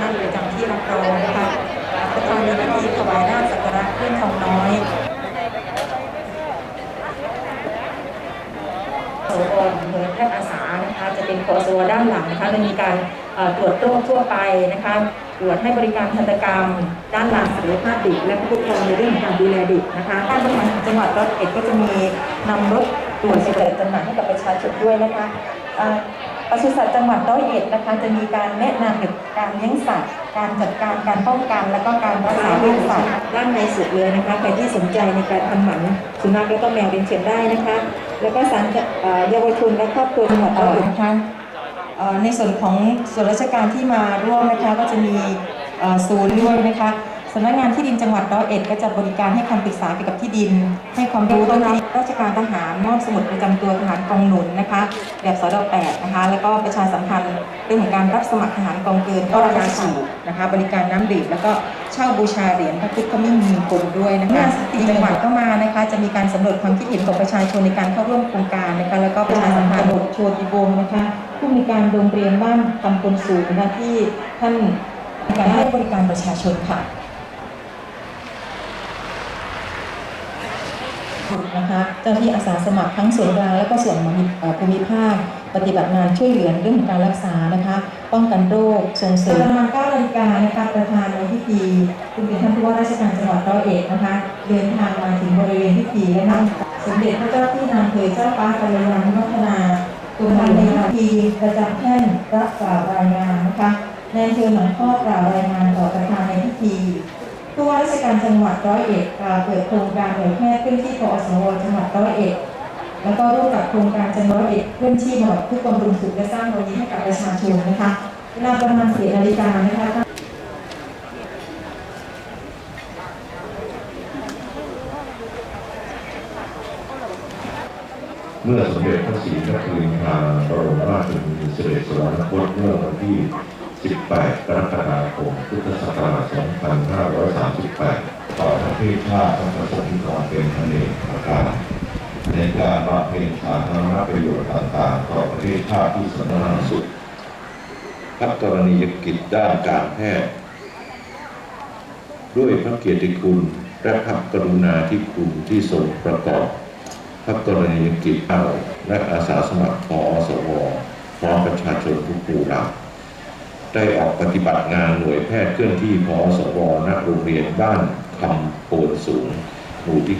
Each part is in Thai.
ท่านประจำที่รับรองนะคะประธานในพิธีถวายน้ำสักการะเพื่อนทองน้อยสวหน่วยแพทย์อาสานะคะจะเป็นคอสวด้า นะคะจะมีการตรวจโรคทั่วไปนะคะตรวจให้บริการทันตกรรม ด้านหลังศักยภาพเด็กและผู้ปกครองในเรื่องของการดูแลเด็กนะคะท่านบริหารจังหวัดร้อยเอ็ดก็จะมีนำรถตรวจสิบเอ็ดจำหน่ายให้กับประชาชนด้วยนะคะปศุสัตว์จังหวัดร้อยเอ็ดนะคะจะมีการแนะนำเกี่ยวกับการเลี้ยงสัตว์ การจัดการการป้องกัน และก็การรักษาโรคสัตว์ด้านในสุดเลยนะคะใครที่สนใจในการทำหมันสุนัขและก็แมวเรียนเชิญได้นะคะ แล้วก็สารเอ่อเยาวชนและครอบครัวจังหวัดร้อยเอ็ดนะคะ ในส่วนของส่วนราชการที่มาร่วมนะคะก็จะมีศูนย์ด้วยนะคะสำนักงานที่ดินจังหวัดร้อยเอ็ดก็จะบริการให้คำปรึกษาเกี่ยวกับที่ดิน ให้ความรู้ด้านราชการทหารมอบสมุดประจำตัวทหารกองหนุนนะคะ แบบสด8นะคะแล้วก็ประชาสัมพันธ์เรื่องของการรับสมัครทหารกองเกินก็ราคาฉีดนะคะบริการน้ำดื่มแล้วก็เช่าบูชาเหรียญพระพุทธมิ่งมีคมด้วยนะคะสติจังหวัดก็มานะคะจะมีการสำรวจความคิดเห็นของประชาชนในการเข้าร่วมโครงการนะคะแล้วก็ประชาสัมพันธ์บทโชติวงนะคะ ผู้มีการโรงเรียนบ้านคำคนสูงนะที่ท่านในการให้บริการประชาชนค่ะนะคะเจ้าหน้าที่อาสาสมัครทั้งส่วนกลางและก็ส่วนภูมิภาค ปฏิบัติงานช่วยเหลือเรื่องของการรักษานะคะ ป้องกันโรคส่งเสริมประมาณ9นาฬิกานะคะประธานในพิธีคุณเป็นท่านผู้ว่าราชการจังหวัดร้อยเอ็ดนะคะเดินทางมาถึงบริเวณพิธีและนั่งสมเด็จพระเจ้าที่นางเผยเจ้าฟ้ากัลยาณิวัฒนา คุณพันในพิธีประจำแท่นรับกล่าวรายงานนะคะในอำเภอหลวงข้อกล่าวรายงานต่อประธานในพิธีผู้ว่าราชการจังหวัดร้อยเอ็ดกล่าวเปิดโครงการหน่วยแพทย์เคลื่อนที่ปอสวจังหวัดร้อยเอ็ดแล้วก็ร่วมกับโครงการจังหวัดร้อยเอ็ดเพื่อนที่บำบัดเพื่อบำรุงสุขและสร้างรอยยิ้มให้กับประชาชนนะคะเวลาประมาณสี่นาฬิกานะคะ มื่อสมเด็จพระศรีนครินทราบรมราชชนนีเสด็จสวรรคตเมื่อวันที่ 18 กรกฎาคม พุทธศักราช 2538 ต่อประเทศชาติต้องประสบความเป็นพระเนตรประการในการบำเพ็ญสาธารณประโยชน์ต่างๆต่อประเทศชาติที่สาธารณสุขพระกรณียกิจด้านการแพทย์ด้วยพระเกียรติคุณและพระกรุณาธิคุณที่ทรงประกอบ ระกรณียกิจเอาและอาสาสมัครพอสวพร้อมประชาชนทุกหมู่เหล่าได้ออกปฏิบัติงานหน่วยแพทย์เคลื่อนที่พอสวณโรงเรียนบ้านคำโพนสูงหมู่ที่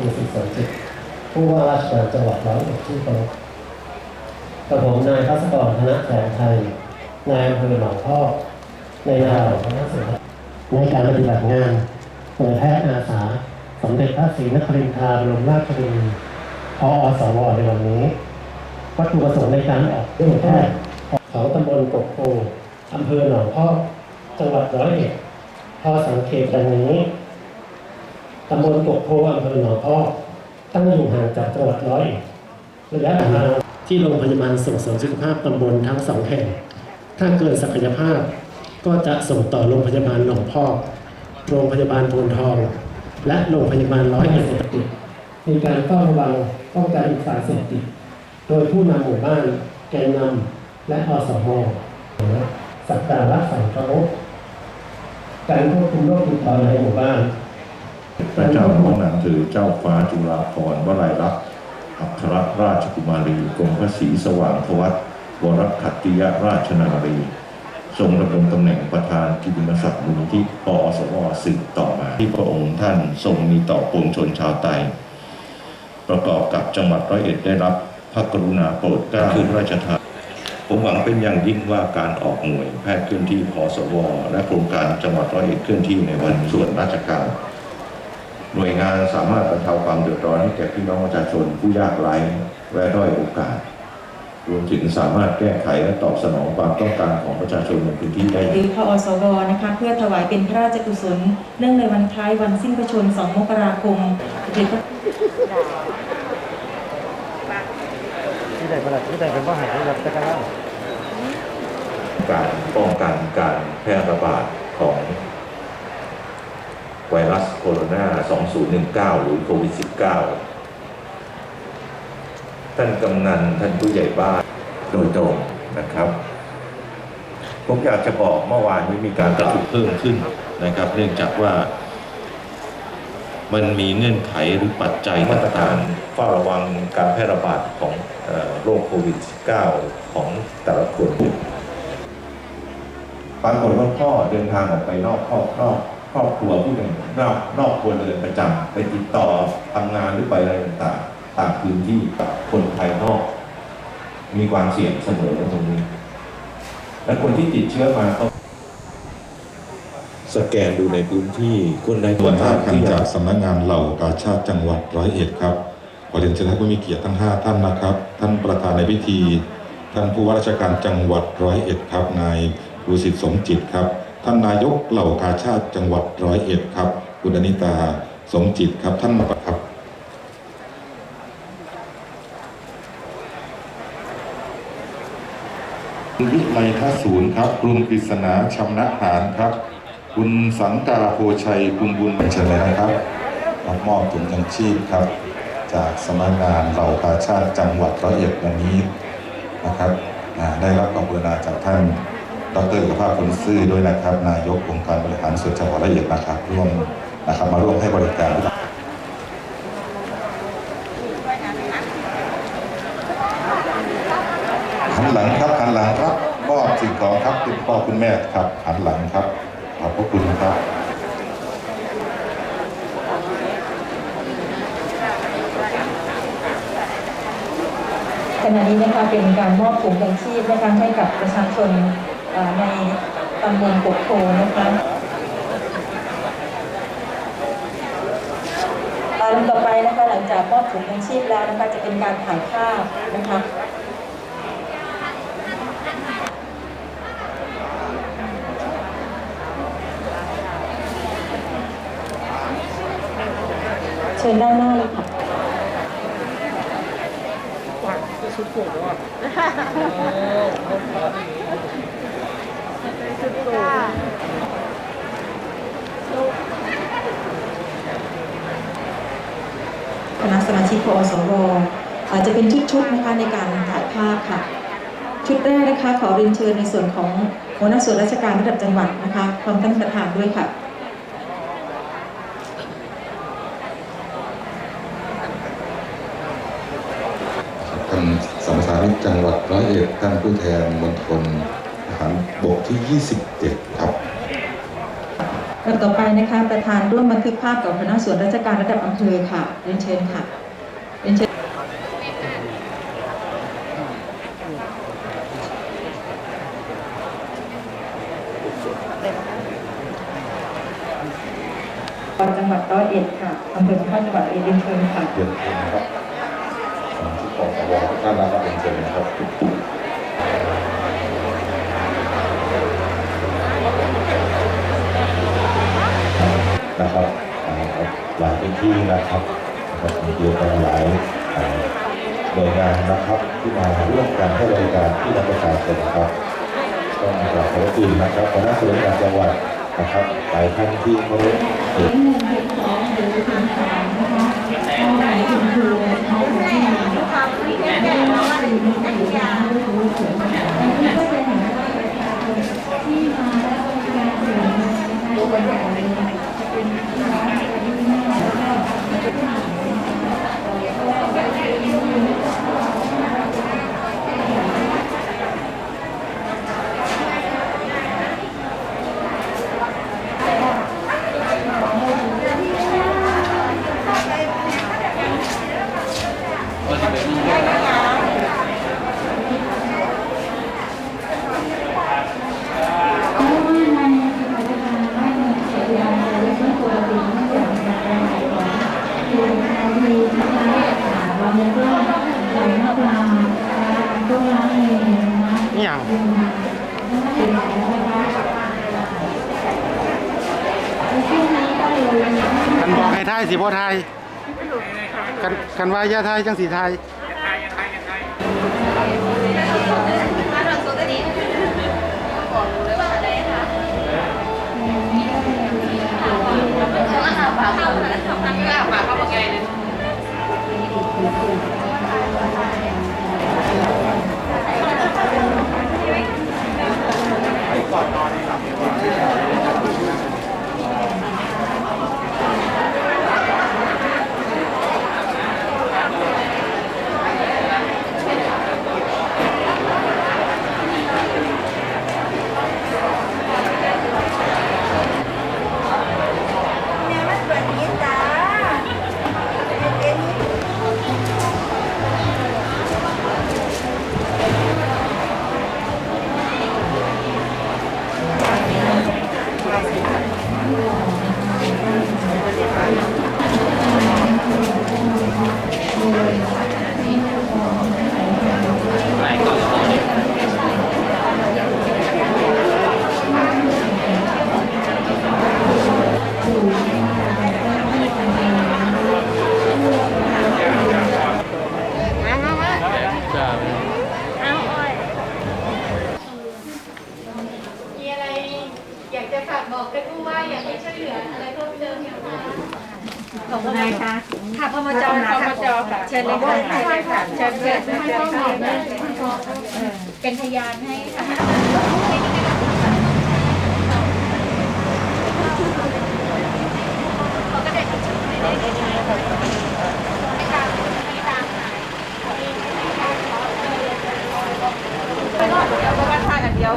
ครูสุสนจิตผู้ว่าราชการจังหวัดร้อยเอ็ดที่เคารพกับผมนายพัศกรธนแสงไทยนายอำเภอหนองพอกในนามคณะสงฆ์ในการปฏิบัติงานหน่วยแพทย์อาสา สมเด็จพระศรีนครินทราบรมราชชนนีพออสวในวันนี้ วัตถุประสงค์ในการออกหน่วยแพทย์ของตำบลกกโพอำเภอหนองพอกจังหวัดร้อยเอ็ดพอสังเกตดังนี้ ตำบลกกโพอำเภอหนองพอตั้งอยู่ห่างจากจังหวัดร้อยเอ็ดระยะทางที่โรงพยาบาลส่งเสริมสุขภาพตำบลทั้งสองแห่ง ถ้าเกินศักยภาพก็จะส่งต่อโรงพยาบาลหนองพอก โรงพยาบาลโพนทอง และโรงพยาบาลร้อยเอ็ดมีการเฝ้าระวังป้องกันสารเสพติดโดยผู้นำหมู่บ้านแกนนำและอสมสัปดาห์ละสองครั้งการควบคุมโรคติดต่อในหมู่บ้าน พระเจ้าของนังถือเจ้าฟ้าจุฬาภรณ์วลัยลักษณ์อัครราชกุมารีกรมพระศรีสว่างทวัตวรคัตติยราชนารี ทรงดำรงตำแหน่งประธานกิติมศักดิ์มูลนิธิปอสวสืบต่อมา ที่พระองค์ท่านทรงมีต่อปวงชนชาวไทยประกอบกับจังหวัดร้อยเอ็ดได้รับพระกรุณาโปรดเกล้าขึ้นราชทานผมหวังเป็นอย่างยิ่งว่าการออกหน่วยแพทย์เคลื่อนที่พสว และโครงการจังหวัดร้อยเอ็ดเคลื่อนที่ในวันส่วนราชการ หน่วยงานสามารถบรรเทาความเดือดร้อนให้แก่พี่น้องประชาชนผู้ยากไร้และด้อยโอกาส รวมถึงสามารถแก้ไขและตอบสนองความต้องการของประชาชนในพื้นที่ได้หรือพอสวนะคะเพื่อถวายเป็นพระราชกุศล เนื่องในวันคล้ายวันสิ้นพระชนม์2มกราคมหรือพระที่ไหนประหลัดที่ไหนเป็นพ่อหายรับจักรล่าการป้องกันการแพร่ระบาดของ ไวรัสโคโรนา 2019 หรือโควิด -19 ท่านกำนันท่านผู้ใหญ่บ้านโดยตรงนะครับ ผมอยากจะบอกเมื่อวานนี้มีการกระทุกเพิ่มขึ้นนะครับ เนื่องจากว่ามันมีเงื่อนไขหรือปัจจัยมาตรการเฝ้าระวังการแพร่ระบาดของโรคโควิด -19 ของแต่ละคนปรากฏว่าพ่อเดินทางออกไปนอกครอบครอบ ครอบครัวผู้หนึ่งนอกนอกครัวเรือนประจำไปติดต่อทำงานหรือไปอะไรต่างๆต่างพื้นที่กับคนภายนอก มีความเสี่ยงเสมอตรงนี้ และคนที่ติดเชื้อมาก็สแกนดูในพื้นที่คนใดคตัวนท่าท่าพันที่จากสำนักงานเหล่ากาชาติจังหวัดร้อยเอ็ดครับขอเรียนเชิญท่านผู้มีเกียรติทั้ง 5 ท่านนะครับ ท่านประธานในพิธี ท่านผู้ว่าราชการจังหวัดร้อยเอ็ดครับนายดุสิตสมจิตครับ ท่านนายกเหล่ากาชาติจังหวัดร้อยเอ็ดครับ คุณอนิตาสมจิตครับท่านประครับคุณวิไลทัศศูนย์ครับกรุงกฤษณาชำนะหารครับ คุณสังกาโพชัยคุณบุญเชิญเลยนะครับรับมอบถุงยังชีพครับ จากสำนักงานเหล่ากาชาติจังหวัดร้อยเอ็ดวันนี้นะครับได้รับความกรุณาจากท่าน ดรเอกภาพคนซื่อด้วยนะครับ นายกองค์การบริหารส่วนจังหวัดร้อยเอ็ดนะครับร่วมนะครับมาร่วมให้บริการหันหลังครับหันหลังครับมอบสิ่งของครับคุณพ่อคุณแม่ครับหันหลังครับขอบพระคุณครับขณะนี้นะคะเป็นการมอบถุงยังชีพนะคะให้กับประชาชน ในตำบลกกโพนะคะอ่าลำต่อไปนะคะหลังจากมอบถุงยังชีพแล้วนะคะจะเป็นการถ่ายภาพนะคะเชิญด้านหน้าเลยค่ะ คณะสมาชิกพอสวอาจจะเป็นชุดๆนะคะในการถ่ายภาพค่ะ ชุดแรกนะคะขอเรียนเชิญในส่วนของหัวหน้าส่วนราชการระดับจังหวัดนะคะพร้อมท่านประธานด้วยค่ะท่านสำสานิกจังหวัดร้อยเอ็ดท่านผู้แทนมณฑล ทหารบกที่ 27 ครับลำต่อไปนะคะประธานร่วมบันทึกภาพกับหัวหน้าส่วนราชการระดับอำเภอค่ะเรียนเชิญค่ะเรียนเชิญจังหวัดร้อยเอ็ดค่ะอำเภอพระจังหวัดเอ็ดเรียนเชิญค่ะเรียนเชิญนะครับสมาชิกของสวทุกท่านนะครับเรียนเชิญนะครับนะครับอ่าครับหลายพื้น ที่นะครับกับมีเดียวกันหลายหน่วยงานนะครับที่มาร่วมกันให้บริการที่นักประชาชนนะครับต้องกราบขอบคุณนะครับคณะส่วนราชการจังหวัดนะครับหลายท่านที่เขาเกิดายสิพ่ทยกันกันว่าอย่าทยจังสิทยปากเขาบอกไงเย ญเลยค่ะเชิญค่ะเชิญเชิญเชิญเป็นพยานให้านชค่ะเดียว